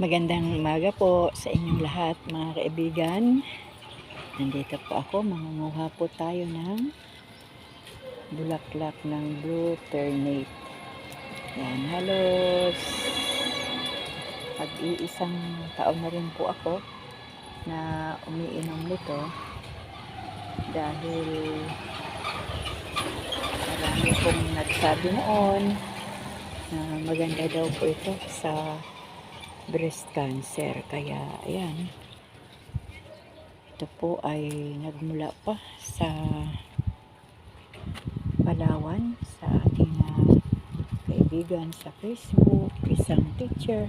Magandang umaga po sa inyong lahat mga kaibigan. Nandito po ako, mangunguha po tayo ng bulaklak ng blue ternate. Yan, halos pag-iisang taon na rin po ako na umiinom nito dahil marami pong nagsabi noon na maganda daw po ito sa breast cancer. Kaya, ayan. Ito po ay nagmula pa sa Palawan, sa ating ah, kaibigan sa Facebook, isang teacher.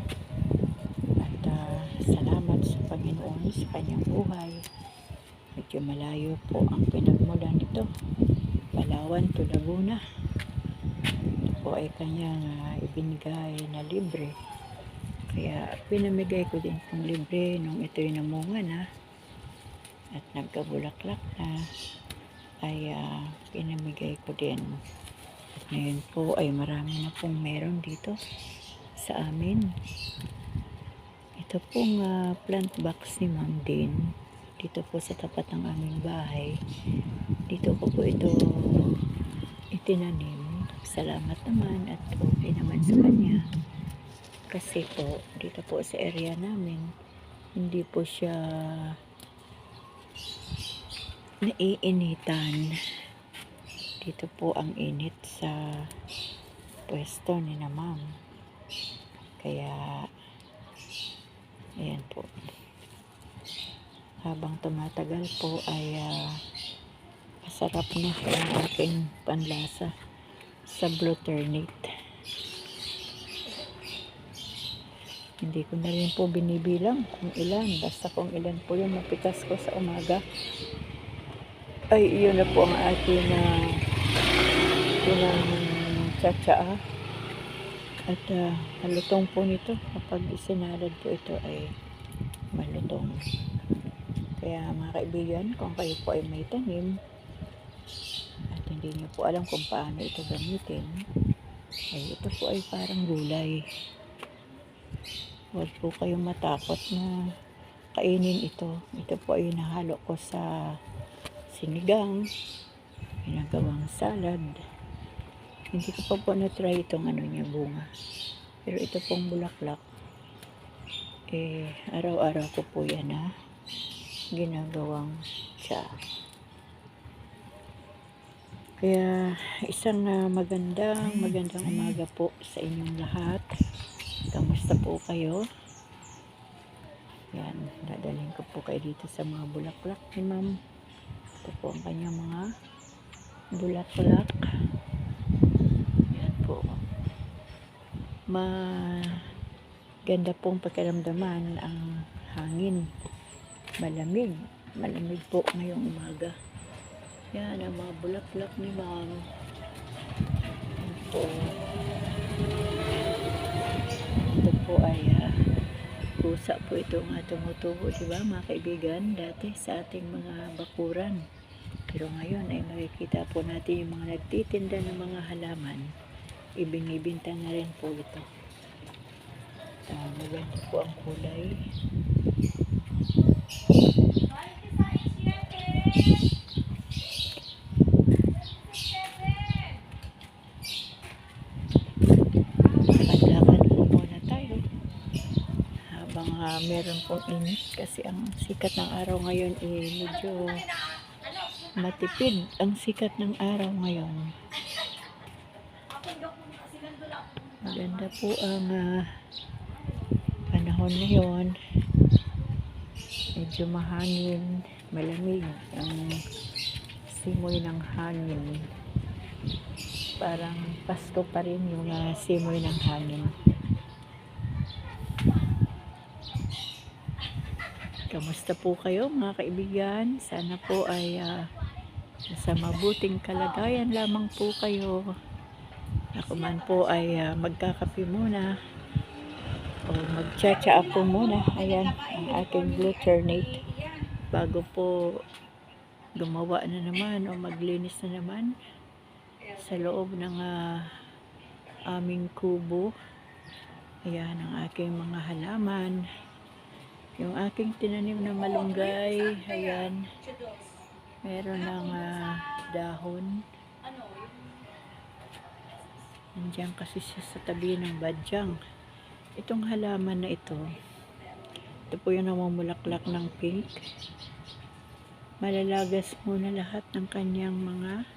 At ah, salamat sa Panginoon sa kanyang buhay. Medyo malayo po ang pinagmulan nito. Palawan to Laguna. Ito po ay kanyang ah, ibinigay na libre. Kaya pinamigay ko din pong libre nung ito'y namunga na at nagkabulaklak na ay ah, pinamigay ko din. At ngayon po ay marami na pong meron dito sa amin. Ito pong ah, plant box ni Ma'am Din dito po sa tapat ng aming bahay. Dito ko po ito itinanim. Salamat naman at okay naman sa kanya. Kasi po, dito po sa area namin, hindi po siya naiinitan. Dito po ang init sa pwesto ni na ma'am. Kaya, ayan po. Habang tumatagal po ay ah, masarap na ang aking panlasa sa blue ternate. Hindi ko na rin po binibilang kung ilan. Basta kung ilan po yung napitas ko sa umaga. Ay, iyon na po ang ating uh, pinang tsatsaa. At uh, malutong po nito. Kapag isinalad po ito ay malutong. Kaya mga kaibigan, kung kayo po ay may tanim at hindi niyo po alam kung paano ito gamitin, ay ito po ay parang gulay. Huwag po kayong matakot na kainin ito. Ito po ay nahalo ko sa sinigang, ginagawang salad. Hindi ko pa po na-try itong ano niya bunga. Pero ito pong bulaklak, eh, araw-araw ko po yan na ginagawang siya. Kaya isang ah, magandang, magandang umaga po sa inyong lahat. Kamusta po kayo? Yan, dadalhin ko po kayo dito sa mga bulaklak ni ma'am. Ito po ang kanyang mga bulaklak. Yan po. Ma ganda pong pakiramdaman ang hangin. Malamig. Malamig po ngayong umaga. Yan ang mga bulaklak ni ma'am. Yan po. Po ay ah, pusa po ito nga tumutubo, di ba mga kaibigan? Dati sa ating mga bakuran. Pero ngayon ay makikita po natin yung mga nagtitinda ng mga halaman. Ibinibinta na rin po ito. Uh, maganda po ang kulay. Lakad-lakad po muna tayo. Ah, meron pong init kasi ang sikat ng araw ngayon eh medyo matipid ang sikat ng araw ngayon. Maganda po ang ah, panahon ngayon. Medyo mahangin, malamig ang simoy ng hangin. Parang Pasko pa rin yung ah, simoy ng hangin. Kamusta po kayo mga kaibigan? Sana po ay ah, sa mabuting kalagayan lamang po kayo. Ako man po ay ah, magkakape muna o magtsatsa po muna. Ayan, ang aking blue ternate. Bago po gumawa na naman o maglinis na naman sa loob ng ah, aming kubo Ayan ang aking mga halaman. Yung aking tinanim na malunggay, ayan, meron ng ah, dahon. Nandiyan kasi siya sa tabi ng badyang. Itong halaman na ito, ito po yung namumulaklak ng pink. Malalagas muna lahat ng kanyang mga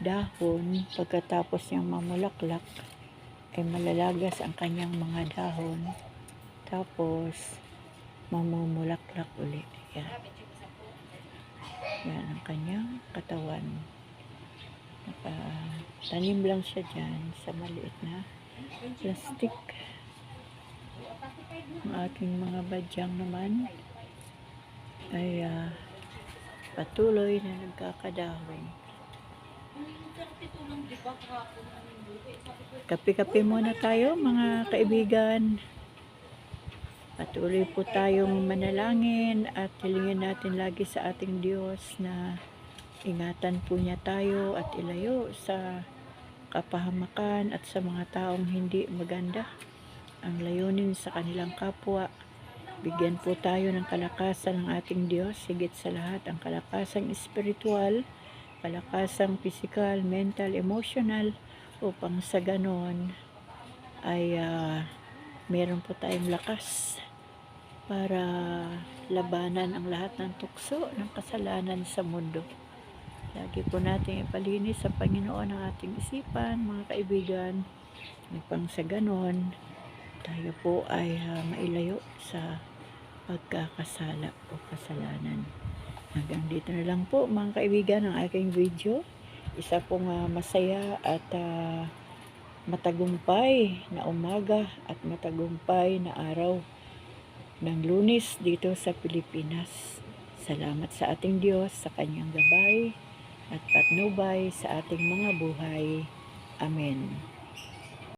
dahon. Pagkatapos niyang mamulaklak, ay malalagas ang kanyang mga dahon. Tapos, mamumulaklak uli. Yan. Yan ang kanyang katawan. Nakatanim lang siya dyan sa maliit na plastic. Ang aking mga badyang naman ay ah, patuloy na nagkakadahon. Kape-kape muna tayo mga kaibigan. Patuloy po tayong manalangin at hilingin natin lagi sa ating Diyos na ingatan po niya tayo at ilayo sa kapahamakan at sa mga taong hindi maganda. Ang layunin sa kanilang kapwa. Bigyan po tayo ng kalakasan ng ating Diyos, higit sa lahat ang kalakasang espiritual, kalakasang physical, mental, emotional, upang sa ganon ay ah, meron po tayong lakas para labanan ang lahat ng tukso ng kasalanan sa mundo. Lagi po natin ipalinis sa Panginoon ang ating isipan, mga kaibigan. Upang sa ganon, tayo po ay ah, mailayo sa pagkakasala o kasalanan. Hanggang dito na lang po mga kaibigan ang aking video. Isa pong ah, masaya at ah, matagumpay na umaga at matagumpay na araw ng lunes dito sa Pilipinas. Salamat sa ating Diyos sa kanyang gabay at patnubay sa ating mga buhay. Amen.